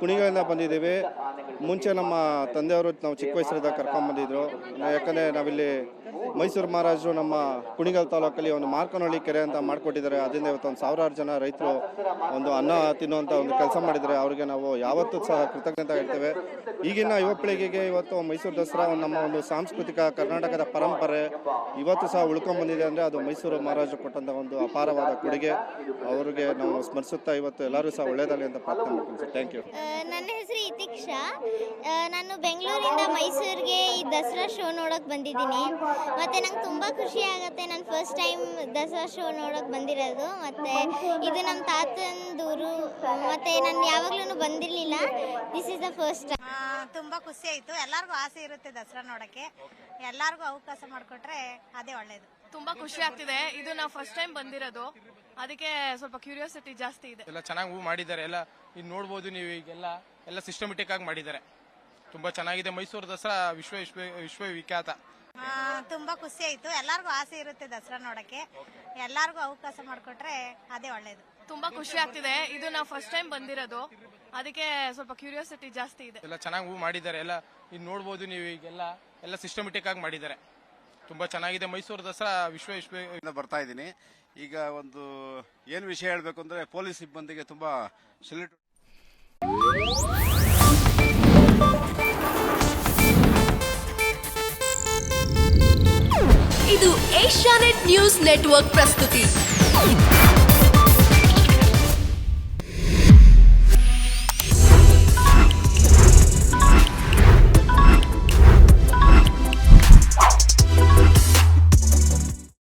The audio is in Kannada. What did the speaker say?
ಕುಣಿಗಳಿಂದ ಬಂದಿದ್ದೀವಿ. ಮುಂಚೆ ನಮ್ಮ ತಂದೆಯವರು ನಾವು ಚಿಕ್ಕ ವಯಸ್ಸಿನಿಂದ ಕರ್ಕೊಂಬಂದಿದ್ರು ಯಾಕಂದರೆ ನಾವಿಲ್ಲಿ ಮೈಸೂರು ಮಹಾರಾಜರು ನಮ್ಮ ಕುಣಿಗಲ್ ತಾಲೂಕಲ್ಲಿ ಒಂದು ಮಾರ್ಕನಹಳ್ಳಿ ಕೆರೆ ಅಂತ ಮಾಡಿಕೊಟ್ಟಿದ್ದಾರೆ. ಅದರಿಂದ ಇವತ್ತು ಒಂದು ಸಾವಿರಾರು ಜನ ರೈತರು ಒಂದು ಅನ್ನ ತಿನ್ನುವಂಥ ಒಂದು ಕೆಲಸ ಮಾಡಿದರೆ ಅವರಿಗೆ ನಾವು ಯಾವತ್ತೂ ಸಹ ಕೃತಜ್ಞತೆ ಇರ್ತೇವೆ ಈಗಿನ ಯುವ ಪೀಳಿಗೆಗೆ ಇವತ್ತು ಮೈಸೂರು ದಸರಾ ನಮ್ಮ ಒಂದು ಸಾಂಸ್ಕೃತಿಕ ಕರ್ನಾಟಕದ ಪರಂಪರೆ ಇವತ್ತು ಸಹ ಉಳ್ಕೊಂಡ್ಬಂದಿದೆ ಅಂದರೆ ಅದು ಮೈಸೂರು ಮಹಾರಾಜರು ಕೊಟ್ಟಂಥ ಒಂದು ಅಪಾರವಾದ ಕೊಡುಗೆ. ಅವರಿಗೆ ನಾವು ಸ್ಮರಿಸುತ್ತಾ ಇವತ್ತು ಎಲ್ಲರೂ ಸಹ ಒಳ್ಳೆಯದಾಗಲಿ ಅಂತ ಪ್ರಾರ್ಥನೆ ಮಾಡ್ತೀನಿ ಸರ್. ಥ್ಯಾಂಕ್ ಯು ನನ್ನ ಹೆಸರು ಇತಿಕ್ಷಾ. ನಾನು ಬೆಂಗಳೂರಿಂದ ಮೈಸೂರಿಗೆ ಈ ದಸರಾ ಶೋ ನೋಡೋಕೆ ಬಂದಿದ್ದೀನಿ. ಮತ್ತು ನಂಗೆ ತುಂಬ ಖುಷಿ ಆಗುತ್ತೆ ನಾನು ಫಸ್ಟ್ ಟೈಮ್ ದಸರಾ ಶೋ ನೋಡೋಕೆ ಬಂದಿರೋದು. ಮತ್ತು ಇದು ನಮ್ಮ ತಾತಂದೂರು, ಮತ್ತು ನಾನು ಯಾವಾಗಲೂ ಬಂದಿರಲಿಲ್ಲ. ದಿಸ್ ಇಸ್ ದ ಫಸ್ಟ್ ತುಂಬಾ ಖುಷಿ ಆಯಿತು. ಎಲ್ಲರಿಗೂ ಆಸೆ ಇರುತ್ತೆ ದಸರಾ ನೋಡೋಕ್ಕೆ. ಎಲ್ಲರಿಗೂ ಅವಕಾಶ ಮಾಡಿಕೊಟ್ರೆ ಅದೇ ಒಳ್ಳೇದು. ತುಂಬಾ ಖುಷಿ ಆಗ್ತಿದೆ. ಇದು ನಾವು ಫಸ್ಟ್ ಟೈಮ್ ಬಂದಿರೋದು. ಅದಕ್ಕೆ ಸ್ವಲ್ಪ ಕ್ಯೂರಿಯಾಸಿಟಿ ಜಾಸ್ತಿ ಇದೆ. ಎಲ್ಲ ಚೆನ್ನಾಗಿ ಹೂ ಮಾಡಿದ್ದಾರೆ. ಎಲ್ಲ ಇನ್ನು ನೋಡ್ಬೋದು ನೀವು ಈಗೆಲ್ಲ. ಎಲ್ಲ ಸಿಸ್ಟಮೆಟಿಕ್ ಆಗಿ ಮಾಡಿದ್ದಾರೆ. ತುಂಬಾ ಚೆನ್ನಾಗಿದೆ. ಮೈಸೂರು ದಸರಾ ವಿಶ್ವ ವಿಶ್ವ ವಿಖ್ಯಾತ ಆ, ತುಂಬಾ ಖುಷಿ ಆಯ್ತು. ಎಲ್ಲರಿಗೂ ಆಸೆ ಇರುತ್ತೆ ದಸರಾ ನೋಡಕ್ಕೆ. ಎಲ್ಲರಿಗೂ ಅವಕಾಶ ಮಾಡಿಕೊಟ್ರೆ ಅದೇ ಒಳ್ಳೇದು. ತುಂಬಾ ಖುಷಿ ಆಗ್ತಿದೆ. ಇದು ನಾವು ಫಸ್ಟ್ ಟೈಮ್ ಬಂದಿರೋದು. ಅದಕ್ಕೆ ಸ್ವಲ್ಪ ಕ್ಯೂರಿಯಾಸಿಟಿ ಜಾಸ್ತಿ ಇದೆ. ಎಲ್ಲ ಚೆನ್ನಾಗಿ ಹೂ ಮಾಡಿದ್ದಾರೆ. ಎಲ್ಲ ಇನ್ನು ನೋಡ್ಬೋದು ನೀವು ಈಗೆಲ್ಲ. ಎಲ್ಲ ಸಿಸ್ಟಮೆಟಿಕ್ ಆಗಿ ಮಾಡಿದ್ದಾರೆ. ತುಂಬಾ ಚೆನ್ನಾಗಿದೆ ಮೈಸೂರು ದಸರಾ ವಿಶ್ವ ವಿಶ್ವ ಇಂದ ಬರ್ತಾ ಇದ್ದೀನಿ. ಈಗ ಒಂದು ಏನು ವಿಷಯ ಹೇಳಬೇಕು ಅಂದರೆ ಪೊಲೀಸ್ ಸಿಬ್ಬಂದಿಗೆ ತುಂಬಾ ಸೆಲ್ಯೂಟ್ ಇದು ಏಷ್ಯಾನೆಟ್ ನ್ಯೂಸ್ ನೆಟ್ವರ್ಕ್ ಪ್ರಸ್ತುತಿ.